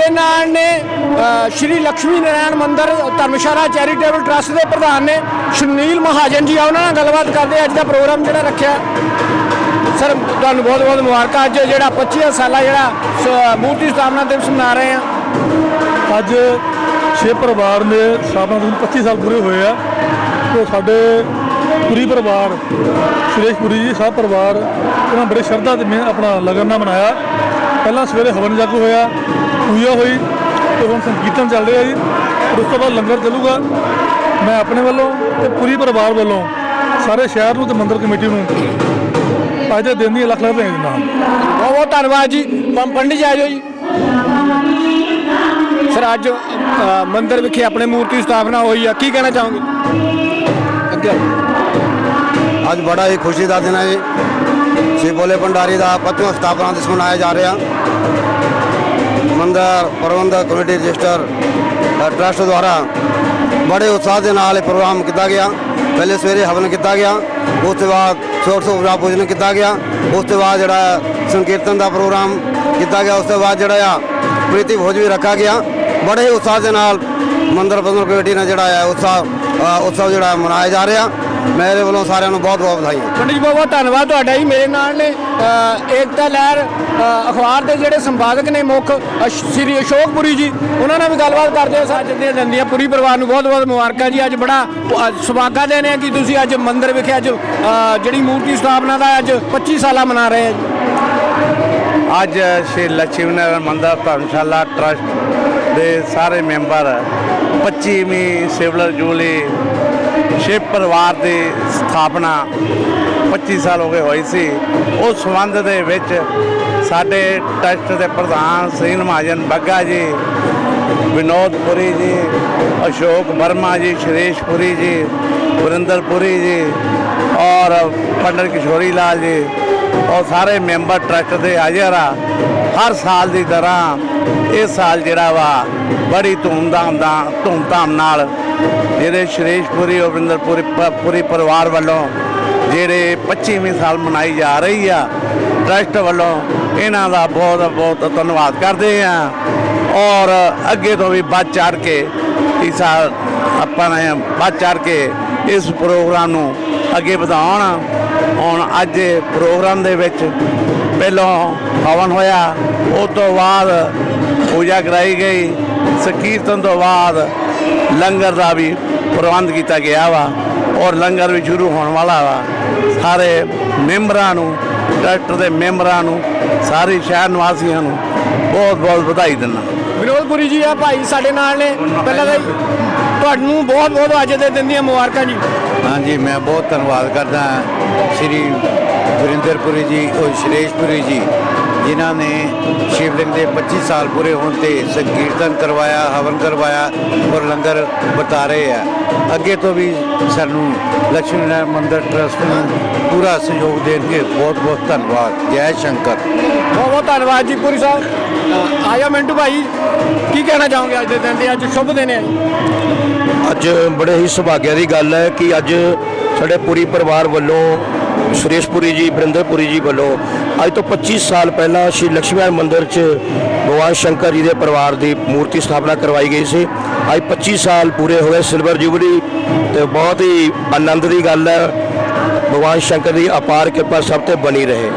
ਹਾਂਜੀ ਮੇਰੇ ਨਾਲ ਨੇ ਸ਼੍ਰੀ ਲక్ష్ਮੀ ਨਾਰਾਇਣ ਮੰਦਿਰ, ਧਰਮਸ਼ਾਲਾ ਚੈਰੀਟੇਬਲ ਟਰਸਟ ਦੇ ਪ੍ਰਧਾਨ ਨੇ, ਸੁਨੀਲ ਮਹਾਜਨ ਜੀ ਆ, ਉਹਨਾਂ ਨਾਲ ਗੱਲਬਾਤ ਕਰਦੇ ਅੱਜ ਦਾ ਪ੍ਰੋਗਰਾਮ ਜਿਹੜਾ ਰੱਖਿਆ। ਸਰ, ਤੁਹਾਨੂੰ ਬਹੁਤ ਬਹੁਤ ਮੁਬਾਰਕਾਂ। ਅੱਜ ਜਿਹੜਾ 25 ਸਾਲਾ ਜਿਹੜਾ, ਸ- ਮੂਰਤੀ ਸਥਾਪਨਾ ਦਿਵਸ ਮਨਾ ਰਹੇ ਆ। ਅੱਜ ਛੇ ਪਰਿਵਾਰ ਨੇ ਸਥਾਪਨਾ ਦਿਵਸ 25 ਸਾਲ ਪੂਰੇ ਹੋਏ ਆ। ਤੇ ਸਾਡੇ ਪੂਰੀ ਪਰਿਵਾਰ, ਸੁਰੇਸ਼ ਪੁਰੀ ਜੀ, ਸਭ ਪਰਿਵਾਰ, ਉਹਨਾਂ ਬੜੇ ਸ਼ਰਧਾ ਤੇ ਆਪਣਾ ਲਗਨ ਨਾਲ ਮਨਾਇਆ। ਪਹਿਲਾਂ ਸਵੇਰੇ ਹਵਨ ਜਗ ਹੋਇਆ। ਪੂਜਾ ਹੋਈ ਤੇ ਹੁਣ ਸੰਕੀਰਤਨ ਚੱਲ ਰਿਹਾ ਜੀ। ਉਸ ਤੋਂ ਬਾਅਦ ਲੰਗਰ ਚੱਲੂਗਾ। ਮੈਂ ਆਪਣੇ ਵੱਲੋਂ ਤੇ ਪੂਰੀ ਪਰਿਵਾਰ ਵੱਲੋਂ ਸਾਰੇ ਸ਼ਹਿਰ ਨੂੰ ਤੇ ਮੰਦਿਰ ਕਮੇਟੀ ਨੂੰ ਅੱਜ ਦੇ ਦਿਨ ਦੀ ਲੱਖ ਲੱਖ ਵਧਾਈਆਂ ਦਿੰਦਾ ਹਾਂ। ਬਹੁਤ ਬਹੁਤ ਧੰਨਵਾਦ ਜੀ। ਪੰਡਿਤ ਜੀ ਆਜੋ ਜੀ। ਸਰ ਅੱਜ ਮੰਦਿਰ ਵਿਖੇ ਆਪਣੇ ਮੂਰਤੀ ਸਥਾਪਨਾ ਹੋਈ ਆ। ਕੀ ਕਹਿਣਾ ਚਾਹੋਗੇ? ਅੱਗੇ। ਅੱਜ ਬੜਾ ਹੀ ਖੁਸ਼ੀ ਦਾ ਦਿਨ ਹੈ ਜੀ। ਸ਼੍ਰੀ ਭੋਲੇ ਭੰਡਾਰੀ ਦਾ 25ਵਾਂ ਸਥਾਪਨਾ ਦਿਵਸ ਮਨਾਇਆ ਜਾ ਰਿਹਾ। ਮੰਦਰ ਪ੍ਰਬੰਧਕ ਕਮੇਟੀ ਰਜਿਸਟਰ ਅ, ਟਰਸਟ ਦੁਆਰਾ ਬੜੇ ਉਤਸ਼ਾਹ ਦੇ ਨਾਲ ਇਹ ਪ੍ਰੋਗਰਾਮ ਕੀਤਾ ਗਿਆ। ਪਹਿਲੇ ਸਵੇਰੇ ਹਵਨ ਕੀਤਾ ਗਿਆ ਉਸ ਤੋਂ ਬਾਅਦ ਛੋਟ ਸੋਰ ਸੋਭਰਾ ਪੂਜਨ ਕੀਤਾ ਗਿਆ ਉਸ ਤੋਂ ਬਾਅਦ ਜਿਹੜਾ ਸੰਕੀਰਤਨ ਦਾ ਪ੍ਰੋਗਰਾਮ ਕੀਤਾ ਗਿਆ ਉਸ ਤੋਂ ਬਾਅਦ ਜਿਹੜਾ ਆ ਪ੍ਰੀਤੀ ਭੋਜ ਵੀ ਰੱਖਿਆ ਗਿਆ। ਬੜੇ ਉਤਸ਼ਾਹ ਦੇ ਨਾਲ ਮੰਦਰ ਪ੍ਰਬੰਧਕ ਕਮੇਟੀ ਨੇ ਜਿਹੜਾ ਆ ਉਤਸ਼ਾਹ ਉਤਸਵ ਜਿਹੜਾ ਮਨਾਇਆ ਜਾ ਰਿਹਾ। ਮੇਰੇ ਵੱਲੋਂ ਸਾਰਿਆਂ ਨੂੰ ਬਹੁਤ ਬਹੁਤ ਵਧਾਈਆਂ ਪੰਡਿਤ ਜੀ ਬਹੁਤ ਬਹੁਤ ਧੰਨਵਾਦ ਤੁਹਾਡਾ ਜੀ ਮੇਰੇ ਨਾਲ ਨੇ ਅ, ਏਕਤਾ ਲਹਿਰ ਅ, ਅਖਬਾਰ ਦੇ ਜਿਹੜੇ ਸੰਪਾਦਕ ਨੇ ਮੁੱਖ ਅਸ਼- ਸ੍ਰੀ ਅਸ਼ੋਕਪੁਰੀ ਜੀ ਉਹਨਾਂ ਨਾਲ ਵੀ ਗੱਲਬਾਤ ਕਰਦੇ ਹਾਂ ਸਰ ਜਿੰਦੀਆਂ। ਦੰਦੀਆਂ ਪੂਰੀ ਪਰਿਵਾਰ ਨੂੰ ਬਹੁਤ ਬਹੁਤ ਮੁਬਾਰਕਾਂ ਜੀ ਅੱਜ ਬੜਾ ਅ, ਸੁਭਾਗਾ ਦੇਣ ਹੈ ਕਿ ਤੁਸੀਂ ਅੱਜ ਮੰਦਿਰ ਵਿਖੇ ਅੱਜ ਅ, ਜਿਹੜੀ ਮੂਰਤੀ ਸਥਾਪਨਾ ਦਾ ਅੱਜ 25 ਸਾਲਾ ਮਨਾ ਰਹੇ ਆ ਜੀ। ਅੱਜ ਸ਼੍ਰੀ ਲక్ష్ਮੀ ਨਾਰਾਇਣ ਮੰਦਰ ਧਰਮਸ਼ਾਲਾ ਟਰਸਟ ਦੇ ਸਾਰੇ ਮੈਂਬਰ 25ਵੀਂ ਸਿਵਲ ਜੂਬਲੀ ਸ਼ਿਵ ਪਰਿਵਾਰ ਦੀ ਸਥਾਪਨਾ 25 ਸਾਲ ਹੋ ਗਏ ਹੋਈ ਸੀ। ਉਸ ਸੰਬੰਧ ਦੇ ਵਿੱਚ ਸਾਡੇ ਟਰਸਟ ਦੇ ਪ੍ਰਧਾਨ ਸ੍ਰੀ ਮਹਾਜਨ ਬੱਗਾ ਜੀ ਵਿਨੋਦ ਪੁਰੀ ਜੀ, ਅਸ਼ੋਕ ਵਰਮਾ ਜੀ ਸ਼੍ਰੇਸ਼ ਪੁਰੀ ਜੀ ਵਰਿੰਦਰ ਪੁਰੀ ਜੀ ਔਰ ਪੰਡਤ ਕਿਸ਼ੋਰੀ ਲਾਲ ਜੀ ਔਰ ਸਾਰੇ ਮੈਂਬਰ ਟਰਸਟ ਦੇ ਹਾਜ਼ਰ ਆ। ਹਰ ਸਾਲ ਦੀ ਤਰ੍ਹਾਂ ਇਸ ਸਾਲ ਜਿਹੜਾ ਵਾ ਬੜੀ ਧੂਮਧਾਮ ਦਾ ਧੂਮਧਾਮ ਨਾਲ ਜਿਹੜੇ ਸ਼੍ਰੇਸ਼ ਪੁਰੀ ਔਰ ਪ- ਪੁਰੀ ਪਰਿਵਾਰ ਵੱਲੋਂ ਜਿਹੜੇ 25ਵੀਂ ਸਾਲ ਮਨਾਈ ਜਾ ਰਹੀ ਆ, ਟਰਸਟ ਵੱਲੋਂ ਇਹਨਾਂ ਦਾ ਬਹੁਤ ਬਹੁਤ ਧੰਨਵਾਦ ਕਰਦੇ ਆ। ਔਰ ਅੱਗੇ ਤੋਂ ਵੀ ਵੱਧ ਚੜ ਕੇ ਇਸ ਸਾਲ ਆਪਾਂ ਨੇ ਵੱਧ ਚੜ ਕੇ ਇਸ ਪ੍ਰੋਗਰਾਮ ਨੂੰ ਅੱਗੇ ਵਧਾਉਣ। ਹੁਣ ਅੱਜ ਪ੍ਰੋਗਰਾਮ ਦੇ ਵਿੱਚ ਪਹਿਲਾਂ ਹਵਨ ਹੋਇਆ, ਉਸ ਤੋਂ ਬਾਅਦ ਪੂਜਾ ਕਰਾਈ ਗਈ। ਸੰਕੀਰਤਨ ਤੋਂ ਬਾਅਦ ਲੰਗਰ ਦਾ ਵੀ ਪ੍ਰਬੰਧ ਕੀਤਾ ਗਿਆ ਵਾ ਔਰ ਲੰਗਰ ਵੀ ਸ਼ੁਰੂ ਹੋਣ ਵਾਲਾ ਵਾ। ਸਾਰੇ ਮੈਂਬਰਾਂ ਨੂੰ ਟਰਸਟ ਦੇ ਮੈਂਬਰਾਂ ਨੂੰ ਸਾਰੇ ਸ਼ਹਿਰ ਨਿਵਾਸੀਆਂ ਨੂੰ ਬਹੁਤ ਬਹੁਤ ਵਧਾਈ ਦਿੰਦਾ। ਵਿਨੋਦਪੁਰੀ ਜੀ ਆ ਭਾਈ ਸਾਡੇ ਨਾਲ ਨੇ। ਪਹਿਲਾਂ ਤਾਂ ਤੁਹਾਨੂੰ ਬਹੁਤ ਬਹੁਤ ਅੱਜ ਦੇ ਦਿਨ ਦੀਆਂ ਮੁਬਾਰਕਾਂ ਜੀ। ਹਾਂਜੀ ਮੈਂ ਬਹੁਤ ਧੰਨਵਾਦ ਕਰਦਾ ਹਾਂ। ਸ਼੍ਰੀ ਗੁਰਿੰਦਰਪੁਰੀ ਜੀ ਔਰ ਸ਼੍ਰੇਸ਼ਪੁਰੀ ਜੀ ਜਿਨ੍ਹਾਂ ਨੇ ਸ਼ਿਵਲਿੰਗ ਦੇ 25 ਸਾਲ ਪੂਰੇ ਹੋਣ ਤੇ ਸੰਕੀਰਤਨ ਕਰਵਾਇਆ ਹਵਨ ਕਰਵਾਇਆ ਔਰ ਲੰਗਰ ਵਰਤਾ ਰਹੇ ਆ। ਅੱਗੇ ਤੋਂ ਵੀ ਸਾਨੂੰ ਲక్ష్ਮੀ ਨਾਰਾਇਣ ਮੰਦਿਰ ਟਰਸਟ ਨੂੰ ਪੂਰਾ ਸਹਿਯੋਗ ਦੇਣਗੇ ਬਹੁਤ ਬਹੁਤ ਧੰਨਵਾਦ। ਜੈ ਸ਼ੰਕਰ। ਬਹੁਤ ਬਹੁਤ ਧੰਨਵਾਦ ਜੀ ਪੁਰੀ ਸਾਹਿਬ। ਆਇਆ ਮਿੰਟੂ ਭਾਈ ਕੀ ਕਹਿਣਾ ਚਾਹੋਗੇ ਅੱਜ ਦੇ ਦਿਨ ਦੇ? ਅੱਜ ਸ਼ੁਭ ਦਿਨ ਹੈ। ਅੱਜ ਬੜੇ ਹੀ ਸੁਭਾਗਿਆ ਦੀ ਗੱਲ ਹੈ ਕਿ ਅੱਜ ਸਾਡੇ ਪੂਰੀ ਪਰਿਵਾਰ ਵੱਲੋਂ ਸੁਰੇਸ਼ਪੁਰੀ ਜੀ ਬਰਿੰਦਰਪੁਰੀ ਜੀ ਵੱਲੋਂ ਅੱਜ ਤੋਂ 25 ਸਾਲ ਪਹਿਲਾਂ ਸ਼੍ਰੀ ਲక్ష్ਮੀਨਾਰਾਇਣ ਮੰਦਿਰ 'ਚ ਭਗਵਾਨ ਸ਼ੰਕਰ ਜੀ ਦੇ ਪਰਿਵਾਰ ਦੀ ਮੂਰਤੀ ਸਥਾਪਨਾ ਕਰਵਾਈ ਗਈ ਸੀ। ਅੱਜ 25 ਸਾਲ ਪੂਰੇ ਹੋਏ ਸਿਲਵਰ ਜੁਬਲੀ ਤੇ ਬਹੁਤ ਹੀ ਆਨੰਦ ਦੀ ਗੱਲ ਹੈ। ਭਗਵਾਨ ਸ਼ੰਕਰ ਦੀ ਅਪਾਰ ਕਿਰਪਾ ਸਭ ਤੇ ਬਣੀ ਰਹੇ।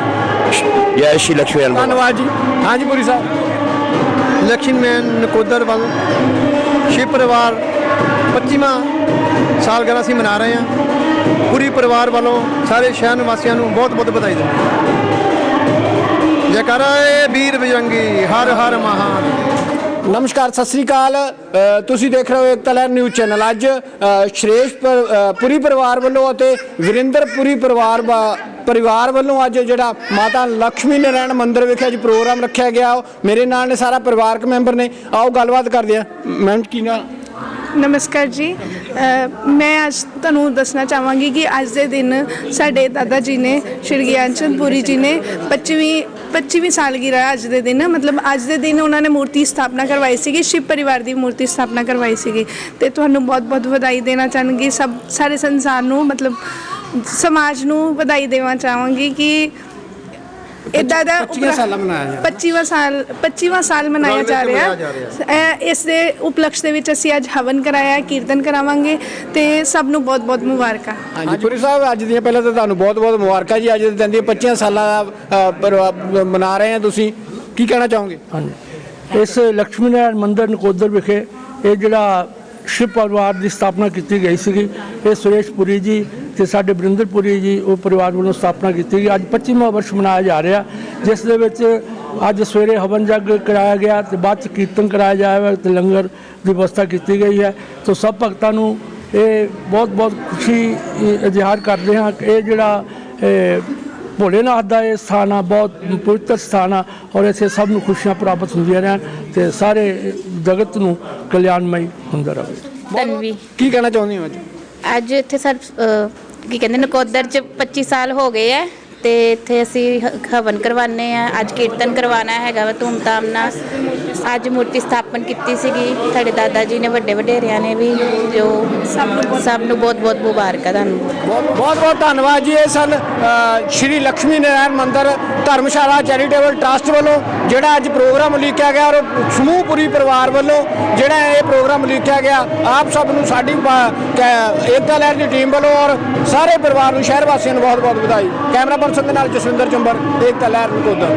ਜੈ ਸ਼੍ਰੀ ਲక్ష్ਮੀਨਾਰਾਇਣ ਧੰਨਵਾਦ ਜੀ। ਹਾਂਜੀ ਪੁਰੀ ਸਾਹਿਬ। ਲక్ష్ਮੀਨਾਰਾਇਣ ਨਕੋਦਰ ਵੱਲ ਸ਼ਿਵ ਪਰਿਵਾਰ 25ਵਾਂ ਸਾਲ ਅਸੀਂ ਮਨਾ ਰਹੇ ਹਾਂ। ਪੂਰੀ ਪਰਿਵਾਰ ਵੱਲੋਂ ਸਾਰੇ ਸ਼ਹਿਰ ਨਿਵਾਸੀਆਂ ਨੂੰ ਬਹੁਤ ਬਹੁਤ ਵਧਾਈ ਦਿੰਦੇ ਜੈਕਾਰਾ ਏ ਵੀਰ ਬਜਰੰਗੀ ਹਰ ਹਰ ਮਹਾਨ। ਨਮਸਕਾਰ ਸਤਿ ਸ੍ਰੀ ਅਕਾਲ। ਤੁਸੀਂ ਦੇਖ ਰਹੇ ਹੋ ਏਕਤਾ ਲਹਿਰ ਨਿਊਜ਼ ਚੈਨਲ। ਅੱਜ ਸ਼੍ਰੇਸ਼ ਪਰ- ਪਰਿਵਾਰ ਵੱਲੋਂ ਅਤੇ ਵਿਰਿੰਦਰ ਪੁਰੀ ਪਰਿਵਾਰ ਵਾ- ਪਰਿਵਾਰ ਵੱਲੋਂ ਅੱਜ ਜਿਹੜਾ ਮਾਤਾ ਲక్ష్ਮੀ ਨਾਰਾਇਣ ਮੰਦਿਰ ਵਿਖੇ ਅੱਜ ਪ੍ਰੋਗਰਾਮ ਰੱਖਿਆ ਗਿਆ। ਮੇਰੇ ਨਾਲ ਨੇ ਸਾਰਾ ਪਰਿਵਾਰਕ ਮੈਂਬਰ ਨੇ। ਆਓ ਗੱਲਬਾਤ ਕਰਦੇ ਆ ਮੈਮ ਕੀ ਨਾ? ਨਮਸਕਾਰ ਜੀ। ਮੈਂ ਅੱਜ ਤੁਹਾਨੂੰ ਦੱਸਣਾ ਚਾਹਾਂਗੀ ਕਿ ਅੱਜ ਦੇ ਦਿਨ ਸਾਡੇ ਦਾਦਾ ਜੀ ਨੇ, ਸ਼੍ਰੀ ਗਿਆਨ ਚੰਦ ਪੁਰੀ ਜੀ ਨੇ 25ਵੀਂ 25ਵੀਂ ਸਾਲਗਿਰਾ ਹੈ ਅੱਜ ਦੇ ਦਿਨ। ਮਤਲਬ ਅੱਜ ਦੇ ਦਿਨ ਉਹਨਾਂ ਨੇ ਮੂਰਤੀ ਸਥਾਪਨਾ ਕਰਵਾਈ ਸੀਗੀ, ਸ਼ਿਵ ਪਰਿਵਾਰ ਦੀ ਮੂਰਤੀ ਸਥਾਪਨਾ ਕਰਵਾਈ ਸੀਗੀ। ਤੇ ਤੁਹਾਨੂੰ ਬਹੁਤ ਬਹੁਤ ਵਧਾਈ ਦੇਣਾ ਚਾਹਾਂਗੀ, ਸਭ, ਸਾਰੇ ਸੰਸਾਰ ਨੂੰ, ਮਤਲਬ ਸਮਾਜ ਨੂੰ ਵਧਾਈ ਦੇਣਾ ਚਾਹਾਂਗੀ ਕਿ ਇਦਾਂ ਦਾ 25 ਸਾਲਾਂ ਮਨਾਇਆ ਜਾ 25ਵਾਂ ਸਾਲ 25ਵਾਂ ਸਾਲ ਮਨਾਇਆ ਜਾ ਰਿਹਾ। ਇਹ- ਇਸ ਦੇ ਉਪਲਕਸ਼ ਦੇ ਵਿੱਚ ਅਸੀਂ ਅੱਜ ਹਵਨ ਕਰਾਇਆ ਕੀਰਤਨ ਕਰਾਵਾਂਗੇ ਤੇ ਸਭ ਨੂੰ ਬਹੁਤ ਬਹੁਤ ਮੁਬਾਰਕਾਂ। ਹਾਂਜੀ ਪੁਰੀ ਸਾਹਿਬ ਅੱਜ ਦੀਆਂ ਪਹਿਲਾਂ ਤਾਂ ਤੁਹਾਨੂੰ ਬਹੁਤ ਬਹੁਤ ਮੁਬਾਰਕਾਂ ਜੀ। ਅੱਜ ਦੇ ਦਿਨ ਦੀਆਂ 25 ਸਾਲਾਂ ਦਾ ਅ, ਪਰਿਵਾ- ਮਨਾ ਰਹੇ ਆ ਤੁਸੀਂ। ਕੀ ਕਹਿਣਾ ਚਾਹੋਗੇ? ਹਾਂਜੀ। ਇਸ ਲక్ష్ਮੀ ਨਾਰਾਇਣ ਮੰਦਿਰ ਨਕੋਦਰ ਵਿਖੇ ਇਹ ਜਿਹੜਾ ਸ਼ਿਵ ਪਰਿਵਾਰ ਦੀ ਸਥਾਪਨਾ ਕੀਤੀ ਗਈ ਸੀਗੀ। ਇਹ ਸੁਰੇਸ਼ ਪੁਰੀ ਜੀ ਤੇ ਸਾਡੇ ਬਰਿੰਦਰ ਪੁਰੀ ਜੀ ਉਹ ਪਰਿਵਾਰ ਵੱਲੋਂ ਸਥਾਪਨਾ ਕੀਤੀ ਗਈ। ਅੱਜ 25ਵਾਂ ਵਰਸ਼ ਮਨਾਇਆ ਜਾ ਰਿਹਾ ਜਿਸ ਦੇ ਵਿੱਚ ਅੱਜ ਸਵੇਰੇ ਹਵਨ ਜਗ ਕਰਾਇਆ ਗਿਆ ਤੇ ਬਾਅਦ ਚ ਕੀਰਤਨ ਕਰਾਇਆ ਜਾਏਗਾ ਤੇ ਲੰਗਰ ਦੀ ਵਿਵਸਥਾ ਕੀਤੀ ਗਈ ਹੈ। ਸੋ ਸਭ ਭਗਤਾਂ ਨੂੰ ਇਹ ਬਹੁਤ ਬਹੁਤ ਖੁਸ਼ੀ ਇਜ਼ਹਾਰ ਕਰਦੇ ਹਾਂ ਕਿ ਇਹ ਜਿਹੜਾ ਭੋਲੇਨਾਥ ਦਾ ਇਹ ਸਥਾਨ ਆ ਬਹੁਤ ਪਵਿੱਤਰ ਸਥਾਨ ਆ ਔਰ ਇੱਥੇ ਸਭ ਨੂੰ ਖੁਸ਼ੀਆਂ ਪ੍ਰਾਪਤ ਹੁੰਦੀਆਂ ਰਹਿਣ ਤੇ ਸਾਰੇ ਜਗਤ ਨੂੰ ਕਲਿਆਣਮਈ ਹੁੰਦਾ ਰਹੇ। ਤਨਵੀ ਕੀ ਕਹਿਣਾ ਚਾਹੁੰਦੇ ਹੋ ਅੱਜ? ਅੱਜ ਇੱਥੇ ਸਰ ਕੀ ਕਹਿੰਦੇ, ਨਕੋਦਰ ਚ 25 ਸਾਲ ਹੋ ਗਏ ਆ ਤੇ ਇੱਥੇ ਅਸੀਂ ਹ- ਹਵਨ ਕਰਵਾਉਂਦੇ ਆ, ਅੱਜ ਕੀਰਤਨ ਕਰਵਾਉਣਾ ਹੈਗਾ ਵਾ ਧੂਮਧਾਮ ਨਾਲ। ਅੱਜ ਮੂਰਤੀ ਸਥਾਪਨ ਕੀਤੀ ਸੀਗੀ। ਸਾਡੇ ਦਾਦਾ ਜੀ ਨੇ ਵੱਡੇ ਵਡੇਰਿਆਂ ਨੇ ਵੀ ਜੋ ਸਭ ਨੂੰ ਸਭ ਨੂੰ ਬਹੁਤ ਬਹੁਤ ਮੁਬਾਰਕਾਂ ਤੁਹਾਨੂੰ। ਬਹੁਤ ਬਹੁਤ ਬਹੁਤ ਧੰਨਵਾਦ ਜੀ। ਇਹ ਸਨ ਅ, ਸ਼੍ਰੀ ਲక్ష్ਮੀ ਨਾਰਾਇਣ ਮੰਦਿਰ ਧਰਮਸ਼ਾਲਾ ਚੈਰੀਟੇਬਲ ਟਰਸਟ ਵੱਲੋਂ ਜਿਹੜਾ ਅੱਜ ਪ੍ਰੋਗਰਾਮ ਉਲੀਕਿਆ ਗਿਆ ਔਰ ਸਮੂਹ ਪੁਰੀ ਪਰਿਵਾਰ ਵੱਲੋਂ ਜਿਹੜਾ ਇਹ ਪ੍ਰੋਗਰਾਮ ਉਲੀਕਿਆ ਗਿਆ ਆਪ ਸਭ ਨੂੰ ਸਾਡੀ ਪ- ਕੈ- ਏਕਤਾ ਲਹਿਰ ਦੀ ਟੀਮ ਵੱਲੋਂ ਔਰ ਸਾਰੇ ਪਰਿਵਾਰ ਨੂੰ ਸ਼ਹਿਰ ਵਾਸੀਆਂ ਨੂੰ ਬਹੁਤ ਬਹੁਤ ਵਧਾਈ। ਕੈਮਰਾ ਪਰਸਨ ਦੇ ਨਾਲ ਜਸਵਿੰਦਰ ਚੰਬਰ ਏਕਤਾ ਲਹਿਰ ਨਕੋਦਰ